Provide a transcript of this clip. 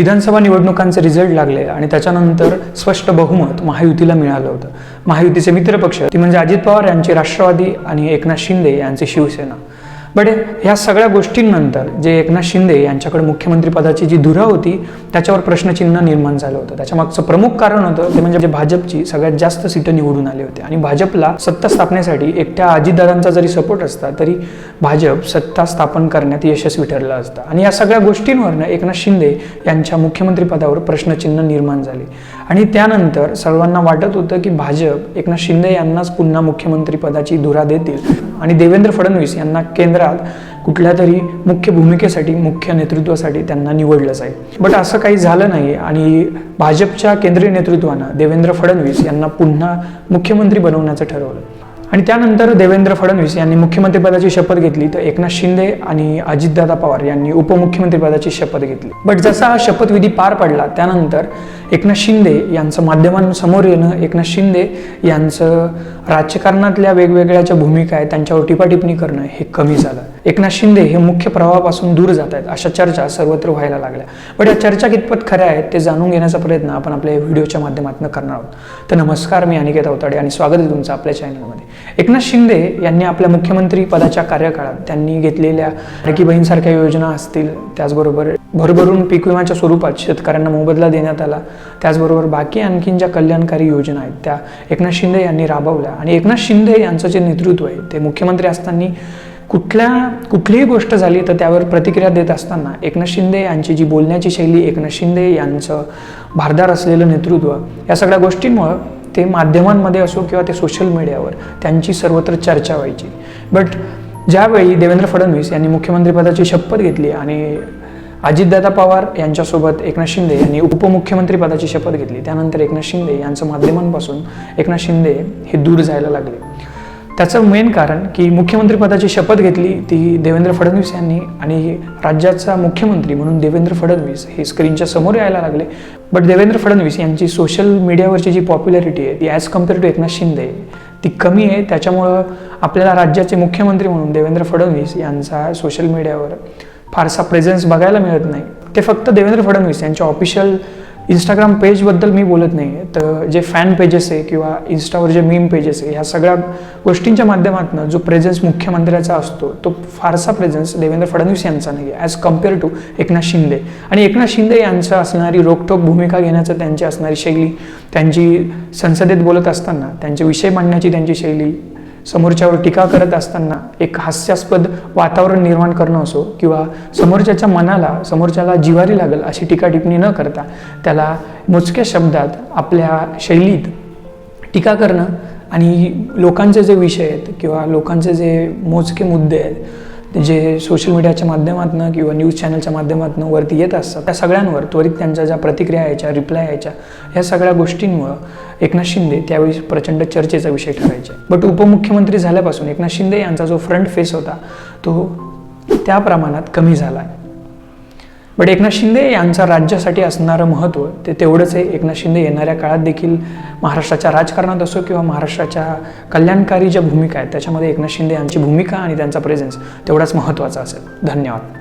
विधानसभा निवडणुकांचे रिझल्ट लागले आणि त्याच्यानंतर स्पष्ट बहुमत महायुतीला मिळालं होतं. महायुतीचे मित्रपक्ष ती म्हणजे अजित पवार यांची राष्ट्रवादी आणि एकनाथ शिंदे यांची शिवसेना. बट ह्या सगळ्या गोष्टींनंतर जे एकनाथ शिंदे यांच्याकडे मुख्यमंत्रीपदाची जी धुरा होती त्याच्यावर प्रश्नचिन्ह निर्माण झालं होतं. त्याच्यामागचं प्रमुख कारण होतं ते म्हणजे जे भाजपची सगळ्यात जास्त सीटं निवडून आली होती. आणि भाजपला सत्ता स्थापनेसाठी एकट्या आजीदारांचा जरी सपोर्ट असता तरी भाजप सत्ता स्थापन करण्यात यशस्वी ठरला असता. आणि या सगळ्या गोष्टींवरनं एकनाथ शिंदे यांच्या मुख्यमंत्रीपदावर प्रश्नचिन्ह निर्माण झाले. आणि त्यानंतर सर्वांना वाटत होतं की भाजप एकनाथ शिंदे यांनाच पुन्हा मुख्यमंत्रीपदाची धुरा देतील. आणि देवेंद्र फडणवीस यांना केंद्र केंद्रात कुठल्या तरी मुख्य भूमिकेसाठी मुख्य नेतृत्वासाठी त्यांना निवडलं जाईल. बट असं काही झालं नाही आणि भाजपच्या केंद्रीय नेतृत्वानं देवेंद्र फडणवीस यांना पुन्हा मुख्यमंत्री बनवण्याचं ठरवलं. आणि त्यानंतर देवेंद्र फडणवीस यांनी मुख्यमंत्रीपदाची शपथ घेतली तर एकनाथ शिंदे आणि अजितदादा पवार यांनी उपमुख्यमंत्रीपदाची शपथ घेतली. बट जसा हा शपथविधी पार पडला त्यानंतर एकनाथ शिंदे यांचं माध्यमांसमोर येणं एकनाथ शिंदे यांचं राजकारणातल्या वेगवेगळ्या ज्या भूमिका आहेत त्यांच्यावर टिपाटिपणी करणं हे कमी झालं. एकनाथ शिंदे हे मुख्य प्रवाहापासून दूर जात आहेत अशा चर्चा सर्वत्र व्हायला लागल्या. पण या चर्चा कितपत खऱ्या आहेत ते जाणून घेण्याचा प्रयत्न आपण आपल्या व्हिडिओच्या माध्यमातून करणार आहोत. तर नमस्कार मी अनिकेत अवताडे आणि स्वागत आहे तुमचं आपल्या चॅनलमध्ये. एकनाथ शिंदे यांनी आपल्या मुख्यमंत्री पदाच्या कार्यकाळात त्यांनी घेतलेल्या लाडकी बहीणसारख्या योजना असतील त्याचबरोबर भरभरून पीक विम्याच्या स्वरूपात शेतकऱ्यांना मोबदला देण्यात आला त्याचबरोबर बाकी आणखीन ज्या कल्याणकारी योजना आहेत त्या एकनाथ शिंदे यांनी राबवल्या. आणि एकनाथ शिंदे यांचं जे नेतृत्व आहे ते मुख्यमंत्री असताना कुठल्या कुठलीही गोष्ट झाली तर त्यावर प्रतिक्रिया देत असताना एकनाथ शिंदे यांची जी बोलण्याची शैली एकनाथ शिंदे यांचं भारदार असलेलं नेतृत्व या सगळ्या गोष्टींमुळं ते माध्यमांमध्ये असो किंवा ते सोशल मीडियावर त्यांची सर्वत्र चर्चा व्हायची. बट ज्यावेळी देवेंद्र फडणवीस यांनी मुख्यमंत्रीपदाची शपथ घेतली आणि अजितदादा पवार यांच्यासोबत एकनाथ शिंदे यांनी उपमुख्यमंत्री पदाची शपथ घेतली. त्यानंतर एकनाथ शिंदे यांचं माध्यमांपासून एकनाथ शिंदे हे दूर जायला लागले. त्याचं मेन कारण की मुख्यमंत्री पदाची शपथ घेतली ती देवेंद्र फडणवीस यांनी आणि राज्याचा मुख्यमंत्री म्हणून देवेंद्र फडणवीस हे स्क्रीनच्या समोर यायला लागले. बट देवेंद्र फडणवीस यांची सोशल मीडियावरची जी पॉप्युलॅरिटी आहे ती as compare to Eknath Shinde ती कमी आहे. त्याच्यामुळं आपल्याला राज्याचे मुख्यमंत्री म्हणून देवेंद्र फडणवीस यांचा सोशल मीडियावर फारसा प्रेझेन्स बघायला मिळत नाही. ते फक्त देवेंद्र फडणवीस यांच्या ऑफिशियल इंस्टाग्राम पेजबद्दल मी बोलत नाही आहे तर जे फॅन पेजेस आहे किंवा इन्स्टावर जे मीम पेजेस आहे ह्या सगळ्या गोष्टींच्या माध्यमातून जो प्रेझेन्स मुख्यमंत्र्याचा असतो तो फारसा प्रेझेन्स देवेंद्र फडणवीस यांचा नाही आहे as compare to Eknath Shinde. आणि एकनाथ शिंदे यांचं असणारी रोकटोक भूमिका घेण्याचं त्यांची असणारी शैली त्यांची संसदेत बोलत असताना त्यांचे विषय मांडण्याची त्यांची शैली समोरच्यावर टीका करत असताना एक हास्यास्पद वातावरण निर्माण करणं असो किंवा समोरच्याच्या मनाला समोरच्याला जिवारी लागेल अशी टीका टिप्पणी न करता त्याला मोजक्या शब्दात आपल्या शैलीत टीका करणं आणि लोकांचे जे विषय आहेत किंवा लोकांचे जे मोजके मुद्दे आहेत जे सोशल मीडियाच्या माध्यमातून किंवा न्यूज चॅनलच्या माध्यमातून वरती येत असतात त्या सगळ्यांवर त्वरित त्यांच्या ज्या प्रतिक्रिया यायच्या रिप्लाय यायच्या ह्या सगळ्या गोष्टींमुळं एकनाथ शिंदे त्यावेळी प्रचंड चर्चेचा विषय ठरायचे. बट उपमुख्यमंत्री झाल्यापासून एकनाथ शिंदे यांचा जो फ्रंट फेस होता तो त्या प्रमाणात कमी झाला आहे. बट एकनाथ शिंदे यांचा राज्यासाठी असणारं महत्त्व ते तेवढंच आहे. एकनाथ शिंदे येणाऱ्या काळात देखील महाराष्ट्राच्या राजकारणात असो किंवा महाराष्ट्राच्या कल्याणकारी ज्या भूमिका आहेत त्याच्यामध्ये एकनाथ शिंदे यांची भूमिका आणि त्यांचा प्रेझेन्स तेवढाच महत्त्वाचा असेल. धन्यवाद.